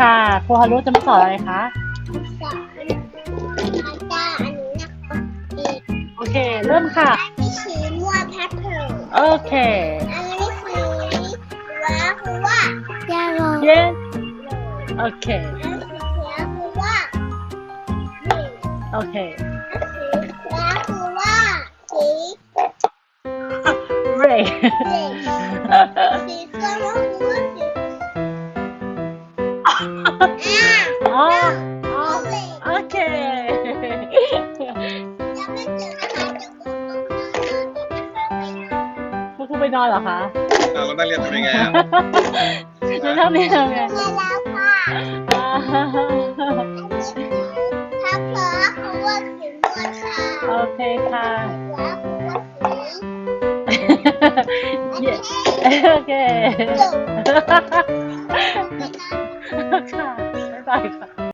ค่ะครูฮารุจะมาสอนอะไรคะสอนอาจารย์อันนี้นะคะอีกโอเค เริ่มค่ะอันนี้สีม่วงแพทเทิร์นโอเคอันนี้สีว้าคือว่าจะรอเย้โอเคอันสีเขียวคือว่านี่โอเคอันสีฟ้าคือว่าสีเรย์ อ่าอ๋ออ๋อเหล็กโอเคยังไม่เจอนะคะจะพูดตรงนั้นนะคะไม่ได้คุณครูไปนอนเหรอคะเราก็ต้องเรียนทำยังไงอะแล้วทำนี่ทำไงเรียนแล้วค่ะอ่าถ้าเพอคือว่าสีม่วงค่ะโอเคค่ะแล้วคือว่าสีเย้โอเคจ บค่ะบ๊ายบายค่ะ